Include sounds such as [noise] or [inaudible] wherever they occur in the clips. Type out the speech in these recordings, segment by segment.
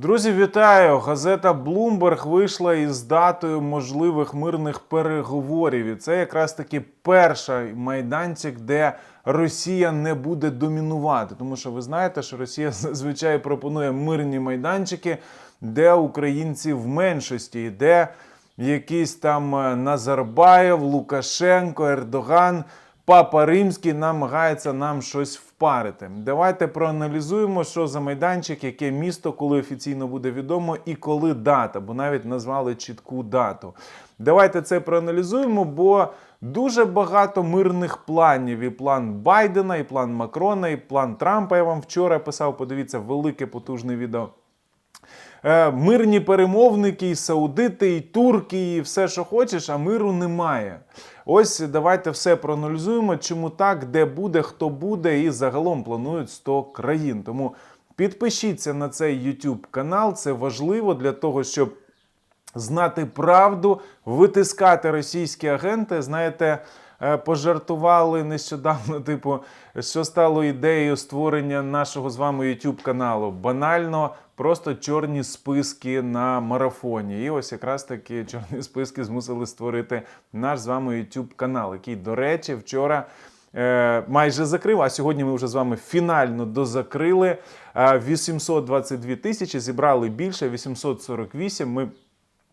Друзі, вітаю! Газета Bloomberg вийшла із датою можливих мирних переговорів. І це якраз таки перший майданчик, де Росія не буде домінувати. Тому що ви знаєте, що Росія [laughs] зазвичай пропонує мирні майданчики, де українці в меншості, де якийсь там е, Назарбаєв, Лукашенко, Ердоган. Папа Римський намагається нам щось впарити. Давайте проаналізуємо, що за майданчик, яке місто, коли офіційно буде відомо, і коли дата, бо навіть назвали чітку дату. Давайте це проаналізуємо, бо дуже багато мирних планів. І план Байдена, і план Макрона, і план Трампа. Я вам вчора писав. Подивіться, велике потужне відео. Е, мирні перемовники, і саудити, і турки, і все, що хочеш, а миру немає. Ось давайте все проаналізуємо, чому так, де буде, хто буде, і загалом планують 100 країн. Тому підпишіться на цей YouTube канал, це важливо для того, щоб знати правду, витискати російські агенти. Знаєте, пожартували нещодавно, [laughs] типу, що стало ідеєю створення нашого з вами YouTube каналу. Банально, просто чорні списки на марафоні. І ось якраз такі чорні [laughs] списки змусили створити наш з вами YouTube канал, який, до речі, вчора. Е, майже закрив, а сьогодні ми вже з вами фінально дозакрили. Е, 822 тисячі, зібрали більше, 848. Ми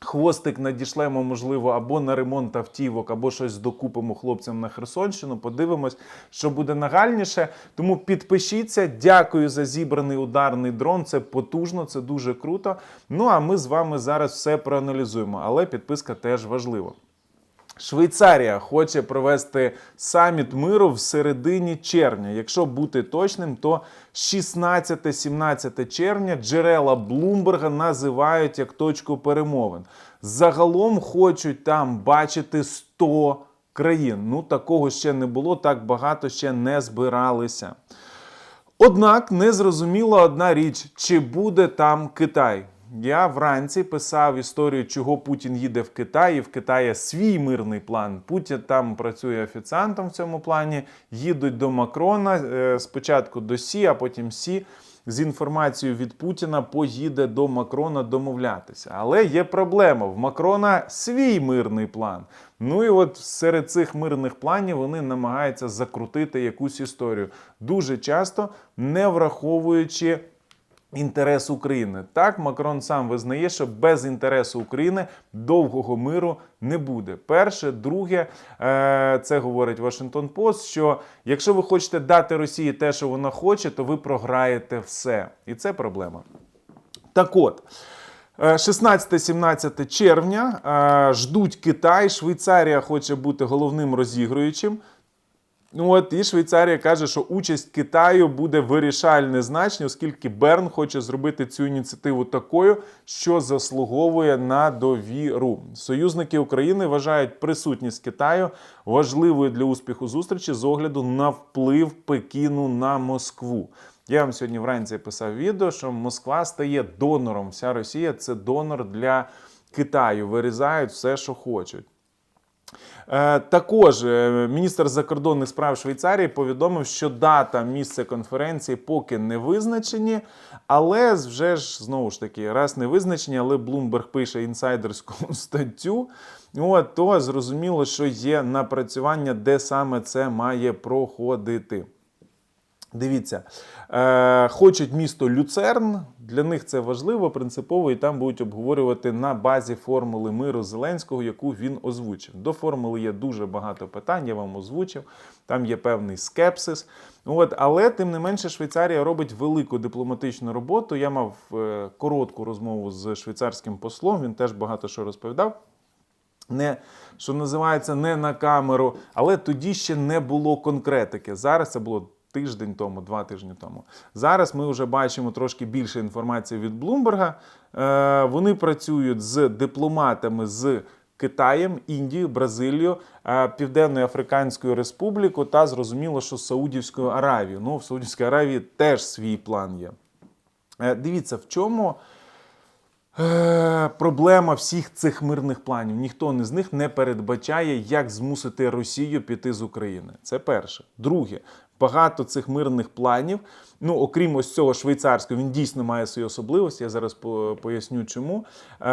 Хвостик надішлемо, можливо, або на ремонт автівок, або щось докупимо хлопцям на Херсонщину. Подивимось, що буде нагальніше. Тому підпишіться. Дякую за зібраний ударний дрон. Це потужно, це дуже круто. Ну а ми з вами зараз все проаналізуємо. Але підписка теж важлива. Швейцарія хоче провести саміт миру в середині червня. Якщо бути точним, то 16-17 червня джерела Блумберга називають як точку перемовин. Загалом хочуть там бачити 100 країн. Ну такого ще не було, так багато ще не збиралися. Однак не зрозуміла одна річ: чи буде там Китай. Я вранці писав історію, чого Путін їде в Китай, і в Китаї свій мирний план. Путін там працює офіціантом в цьому плані. Їдуть до Макрона е, спочатку до Сі, а потім Сі з інформацією від Путіна поїде до Макрона домовлятися. Але є проблема: в Макрона свій мирний план. Ну і от серед цих мирних планів вони намагаються закрутити якусь історію, дуже часто не враховуючи. Інтерес України так Макрон сам визнає, що без інтересу України довгого миру не буде. Перше, друге, е, це говорить Вашингтон Пост. Що якщо ви хочете дати Росії те, що вона хоче, то ви програєте все, і це проблема. Так от. е, 16-17 червня е, ждуть Китай. Швейцарія хоче бути головним розігруючим. Ну от і Швейцарія каже, що участь Китаю буде вирішальне значення, оскільки Берн хоче зробити цю ініціативу такою, що заслуговує на довіру. Союзники України вважають присутність Китаю важливою для успіху зустрічі з огляду на вплив Пекіну на Москву. Я вам сьогодні вранці писав відео, що Москва стає донором. Вся Росія це донор для Китаю. Вирізають все, що хочуть. Е, Також е, міністр закордонних справ Швейцарії повідомив, що дата місце конференції поки не визначені, але вже ж знову ж таки, раз не визначені, але Блумберг пише інсайдерську [laughs] статтю. От, то зрозуміло, що є напрацювання, де саме це має проходити. Дивіться, е, хочуть місто Люцерн. Для них це важливо, принципово, і там будуть обговорювати на базі формули миру Зеленського, яку він озвучив. До формули є дуже багато питань, я вам озвучив. Там є певний скепсис. От, але тим не менше, Швейцарія робить велику дипломатичну роботу. Я мав е, коротку розмову з швейцарським послом. Він теж багато що розповідав. Не що називається не на камеру, але тоді ще не було конкретики. Зараз це було тиждень тому, два тижні тому. Зараз ми вже бачимо трошки більше інформації від Блумберга. Е, вони працюють з дипломатами з Китаєм, Індією, Бразилією, е, Південною Африканською Республікою та зрозуміло, що Саудівською Аравією. Ну, в Саудівській Аравії теж свій план є. Е, Дивіться, в чому. Проблема всіх цих мирних планів. Ніхто з них не передбачає, як змусити Росію піти з України. Це перше. Друге, багато цих мирних планів. Ну, окрім ось цього швейцарського, він дійсно має свої особливості. Я зараз поясню чому. Е,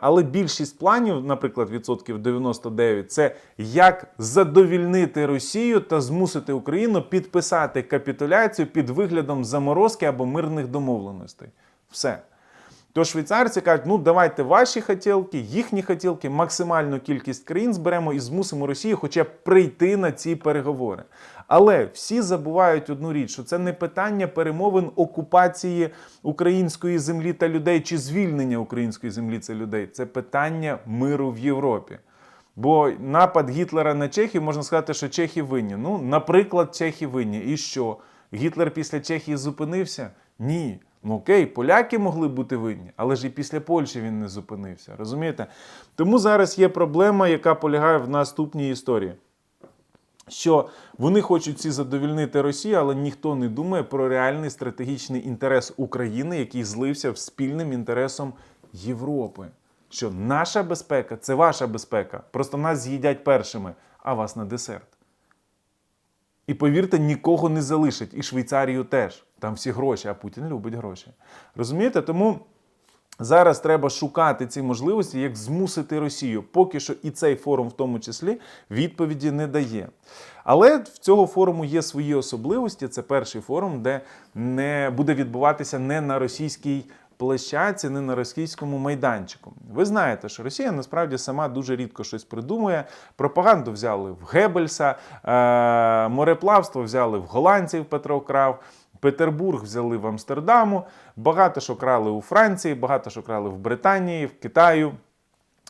але більшість планів, наприклад, відсотків 99, це як задовільнити Росію та змусити Україну підписати капітуляцію під виглядом заморозки або мирних домовленостей. Все. То швейцарці кажуть, ну давайте ваші хотілки, їхні хотілки, максимальну кількість країн зберемо і змусимо Росію хоча б прийти на ці переговори. Але всі забувають одну річ, що це не питання перемовин окупації української землі та людей чи звільнення української землі та людей. Це питання миру в Європі. Бо напад Гітлера на Чехію можна сказати, що чехи винні. Ну, наприклад, чехи винні. І що? Гітлер після Чехії зупинився? Ні. Ну окей, поляки могли бути винні, але ж і після Польщі він не зупинився. Розумієте? Тому зараз є проблема, яка полягає в наступній історії. Що вони хочуть ці задовільнити Росію, але ніхто не думає про реальний стратегічний інтерес України, який злився в спільним інтересом Європи. Що наша безпека це ваша безпека. Просто нас з'їдять першими, а вас на десерт. І повірте, нікого не залишать. І Швейцарію теж. Там всі гроші, а Путін любить гроші. Розумієте? Тому зараз треба шукати ці можливості, як змусити Росію. Поки що і цей форум, в тому числі, відповіді не дає. Але в цього форуму є свої особливості. Це перший форум, де не буде відбуватися не на російській площадці, не на російському майданчику. Ви знаєте, що Росія насправді сама дуже рідко щось придумує. Пропаганду взяли в Геббельса, е- мореплавство взяли в голландців Петро Крав. Петербург взяли в Амстердаму, багато що крали у Франції, багато що крали в Британії, в Китаю,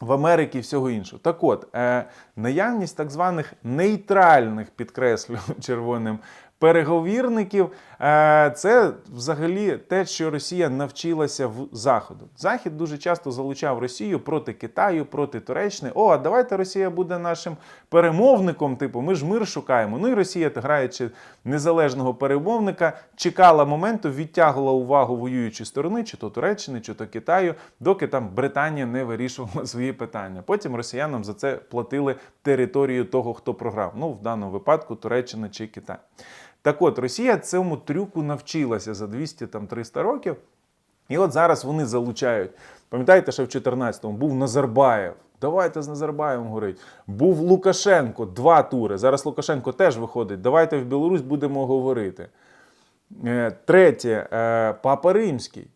в Америці і всього іншого. Так от, е, наявність так званих нейтральних, підкреслю [laughs] червоним, переговірників е, це взагалі те, що Росія навчилася в Заходу. Захід дуже часто залучав Росію проти Китаю, проти Туреччини. О, а давайте Росія буде нашим перемовником. Типу, ми ж мир шукаємо. Ну і Росія, граючи незалежного перемовника, чекала моменту, відтягувала увагу воюючої сторони, чи то Туреччини, чи то Китаю, доки там Британія не вирішувала свої питання. Потім росіянам за це платили територію того, хто програв. Ну, в даному випадку Туреччина чи Китай. Так от, Росія цьому трюку навчилася за 200-300 років. І от зараз вони залучають. Пам'ятаєте, що в 14-му був Назарбаєв. Давайте з Назарбаєвом говорить. Був Лукашенко, два тури. Зараз Лукашенко теж виходить. Давайте в Білорусь будемо говорити. Е, Третє е, Папа Римський.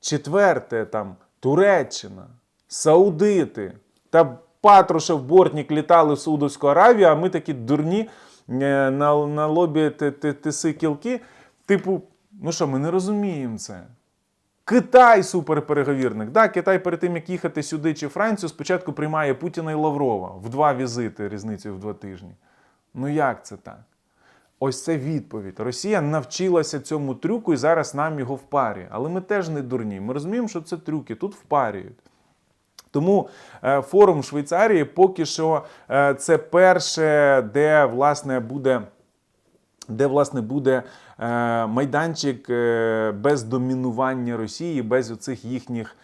Четверте там Туреччина, Саудити. Та Патрушев, Бортнік літали в Саудовську Аравію, а ми такі дурні на, на лобі ти- ти- тиси кілки. Типу, ну що, ми не розуміємо це. Китай суперпереговірник. Да, Китай перед тим, як їхати сюди чи Францію, спочатку приймає Путіна і Лаврова в два візити різницею в два тижні. Ну як це так? Ось це відповідь. Росія навчилася цьому трюку і зараз нам його впарює. Але ми теж не дурні. Ми розуміємо, що це трюки, тут впарюють. Тому е, форум Швейцарії поки що е, це перше, де власне буде. Де власне буде е, майданчик без домінування Росії, без оцих їхніх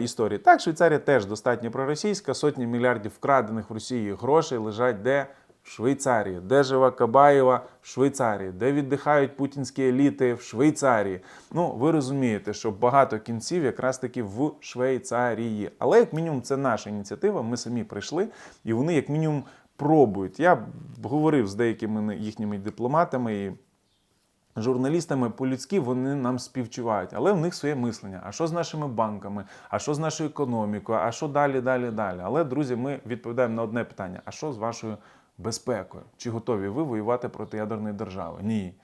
історій. Так, Швейцарія теж достатньо проросійська, сотні мільярдів вкрадених в Росії грошей лежать де в Швейцарії, де жива Кабаєва в Швейцарії, де віддихають путінські еліти в Швейцарії. Ну, ви розумієте, що багато кінців якраз таки в Швейцарії. Але як мінімум це наша ініціатива. Ми самі прийшли, і вони як мінімум пробують. Я говорив з деякими їхніми дипломатами і журналістами по-людськи вони нам співчувають, але в них своє мислення. А що з нашими банками? А що з нашою економікою? А що далі, далі, далі? Але, друзі, ми відповідаємо на одне питання: а що з вашою безпекою? Чи готові ви воювати проти ядерної держави? Ні.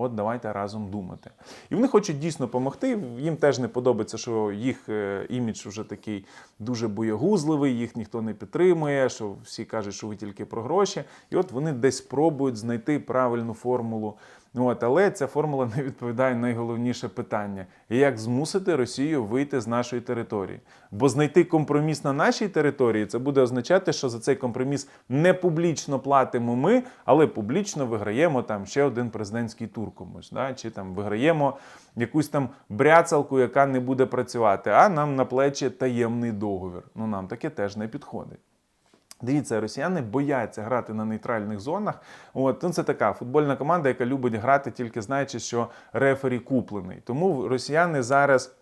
От давайте разом думати. І вони хочуть дійсно допомогти. Їм теж не подобається, що їх е, імідж вже такий дуже боягузливий, їх ніхто не підтримує, що всі кажуть, що ви тільки про гроші. І от вони десь спробують знайти правильну формулу. От, але ця формула [laughs] не відповідає на найголовніше питання: як змусити Росію вийти з нашої території? Бо знайти компроміс на нашій території це буде означати, що за цей компроміс не публічно платимо ми, але публічно виграємо там ще один президентський тур комусь, да? чи там виграємо якусь там бряцалку, яка не буде працювати, а нам на плечі таємний договір. Ну нам таке теж не підходить. Дивіться, росіяни бояться грати на нейтральних зонах. От ну, це така футбольна команда, яка любить грати, тільки знаючи, що рефері куплений. Тому росіяни зараз.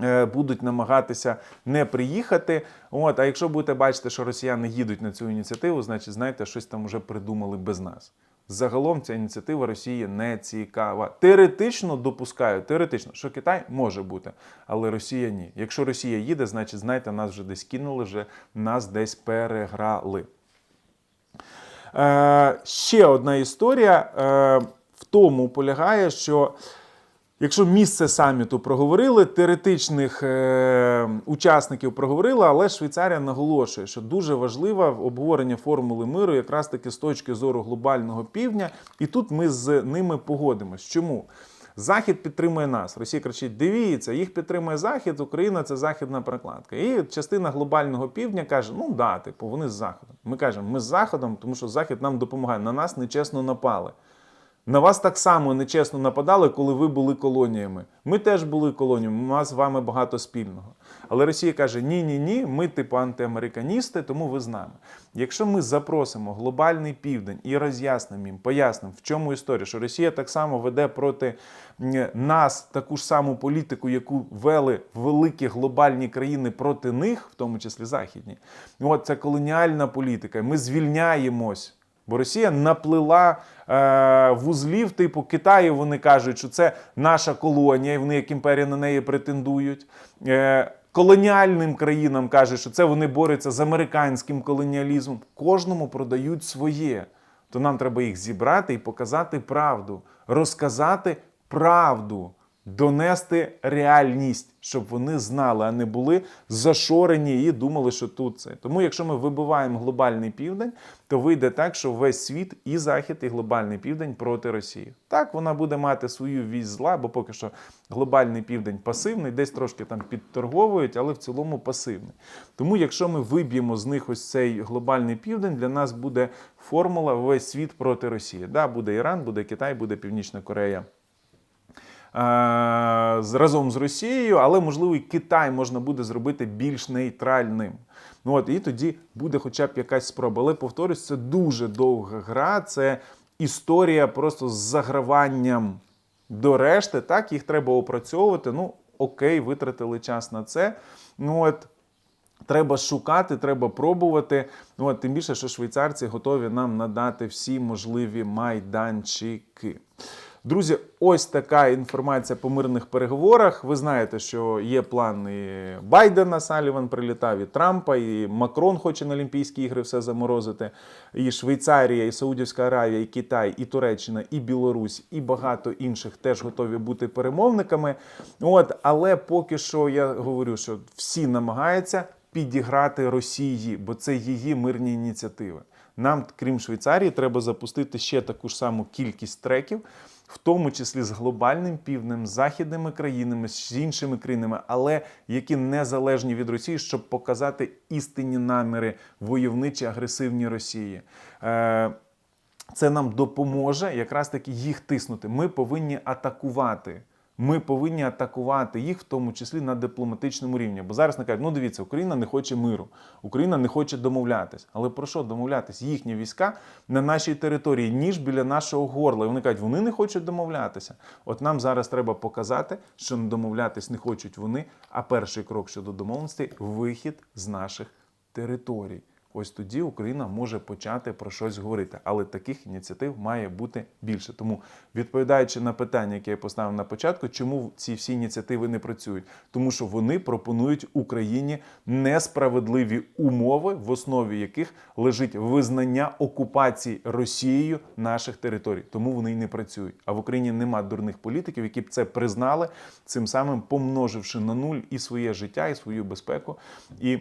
е, Будуть намагатися не приїхати. От, а якщо будете бачити, що росіяни їдуть на цю ініціативу, значить, знаєте, щось там вже придумали без нас. Загалом ця ініціатива Росії не цікава. Теоретично допускаю, теоретично, що Китай може бути, але Росія ні. Якщо Росія їде, значить, знаєте, нас вже десь кинули, вже нас десь переграли. Е, ще одна історія е, в тому полягає, що якщо місце саміту проговорили, теоретичних е, учасників проговорили, але Швейцарія наголошує, що дуже важливе обговорення формули миру, якраз таки з точки зору глобального півдня, і тут ми з ними погодимось. Чому? Захід підтримує нас. Росія кричить: дивіться, їх підтримує Захід, Україна це західна прокладка. І частина глобального півдня каже: ну да, типу, вони з Заходом. Ми кажемо, ми з Заходом, тому що Захід нам допомагає. На нас нечесно напали. На вас так само нечесно нападали, коли ви були колоніями. Ми теж були колоніями, у нас з вами багато спільного. Але Росія каже: ні, ні, ні, ми типу антиамериканісти, тому ви з нами. Якщо ми запросимо глобальний південь і роз'яснимо їм, пояснимо, в чому історія, що Росія так само веде проти нас таку ж саму політику, яку вели великі глобальні країни проти них, в тому числі західні. От це колоніальна політика. Ми звільняємось. Бо Росія наплила е, вузлів, типу Китаю. Вони кажуть, що це наша колонія, і вони як імперія на неї претендують. Е, колоніальним країнам кажуть, що це вони борються з американським колоніалізмом. Кожному продають своє. То нам треба їх зібрати і показати правду, розказати правду, донести реальність, щоб вони знали, а не були зашорені і думали, що тут це. Тому, якщо ми вибиваємо глобальний південь, то вийде так, що весь світ і захід, і глобальний південь проти Росії. Так, вона буде мати свою вісь зла, бо поки що глобальний південь пасивний, десь трошки там підторговують, але в цілому пасивний. Тому, якщо ми виб'ємо з них ось цей глобальний південь, для нас буде формула весь світ проти Росії. Да, буде Іран, буде Китай, буде Північна Корея. Е, разом з Росією, але можливо і Китай можна буде зробити більш нейтральним. Ну от і тоді буде хоча б якась спроба. Але повторюсь, це дуже довга гра. Це історія просто з заграванням до решти. Так, їх треба опрацьовувати. Ну окей, витратили час на це. Ну от. Треба шукати, треба пробувати. Ну, от, тим більше, що швейцарці готові нам надати всі можливі майданчики. Друзі, ось така інформація по мирних переговорах. Ви знаєте, що є плани Байдена, Саліван прилітав, і Трампа, і Макрон хоче на Олімпійські ігри все заморозити. І Швейцарія, і Саудівська Аравія, і Китай, і Туреччина, і Білорусь, і багато інших теж готові бути перемовниками. От, але поки що я говорю, що всі намагаються підіграти Росії, бо це її мирні ініціативи. Нам, крім Швейцарії, треба запустити ще таку ж саму кількість треків, в тому числі з глобальним півднем, з західними країнами, з іншими країнами, але які незалежні від Росії, щоб показати істинні наміри войовничі, агресивні Росії. Е, це нам допоможе якраз таки їх тиснути. Ми повинні атакувати. Ми повинні атакувати їх, в тому числі на дипломатичному рівні. Бо зараз не кажуть, ну дивіться, Україна не хоче миру, Україна не хоче домовлятись. Але про що домовлятись? Їхні війська на нашій території, ніж біля нашого горла. І вони кажуть, вони не хочуть домовлятися. От нам зараз треба показати, що домовлятись не хочуть вони. А перший крок щодо домовленості вихід з наших територій. Ось тоді Україна може почати про щось говорити, але таких ініціатив має бути більше. Тому, відповідаючи на питання, яке я поставив на початку, чому ці всі ініціативи не працюють? Тому що вони пропонують Україні несправедливі умови, в основі яких лежить визнання окупації Росією наших територій. Тому вони й не працюють. А в Україні нема дурних політиків, які б це признали, цим самим помноживши на нуль і своє життя, і свою безпеку. і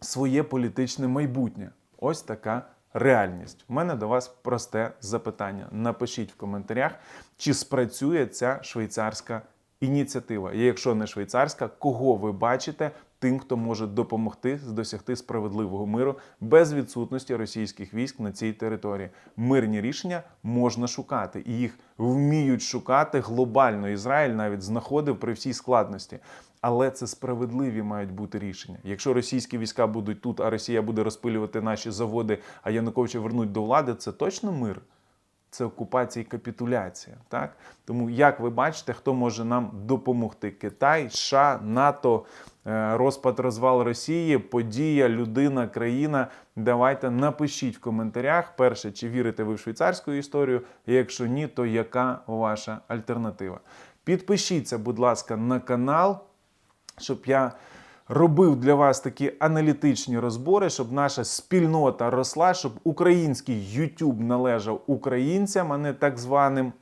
своє політичне майбутнє. Ось така реальність. У мене до вас просте запитання. Напишіть в коментарях, чи спрацює ця швейцарська ініціатива. І якщо не швейцарська, кого ви бачите тим, хто може допомогти досягти справедливого миру без відсутності російських військ на цій території? Мирні рішення можна шукати, і їх вміють шукати глобально. Ізраїль навіть знаходив при всій складності. Але це справедливі мають бути рішення. Якщо російські війська будуть тут, а Росія буде розпилювати наші заводи, а Януковича вернуть до влади, це точно мир це окупація і капітуляція. Так? Тому, як ви бачите, хто може нам допомогти? Китай, США, НАТО, е, розпад розвал Росії, подія, людина, країна. Давайте напишіть в коментарях. Перше, чи вірите ви в швейцарську історію? Якщо ні, то яка ваша альтернатива? Підпишіться, будь ласка, на канал, щоб я робив для вас такі аналітичні розбори, щоб наша спільнота росла, щоб український YouTube належав українцям, а не так званим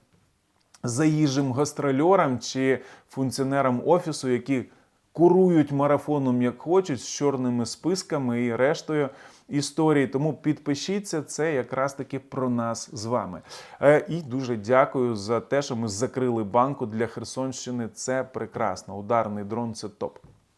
заїжджим гастрольорам чи функціонерам офісу, які курують марафоном як хочуть з чорними списками і рештою історії. Тому підпишіться, це якраз таки про нас з вами. Е, І дуже дякую за те, що ми закрили банку для Херсонщини. Це прекрасно. Ударний дрон це топ.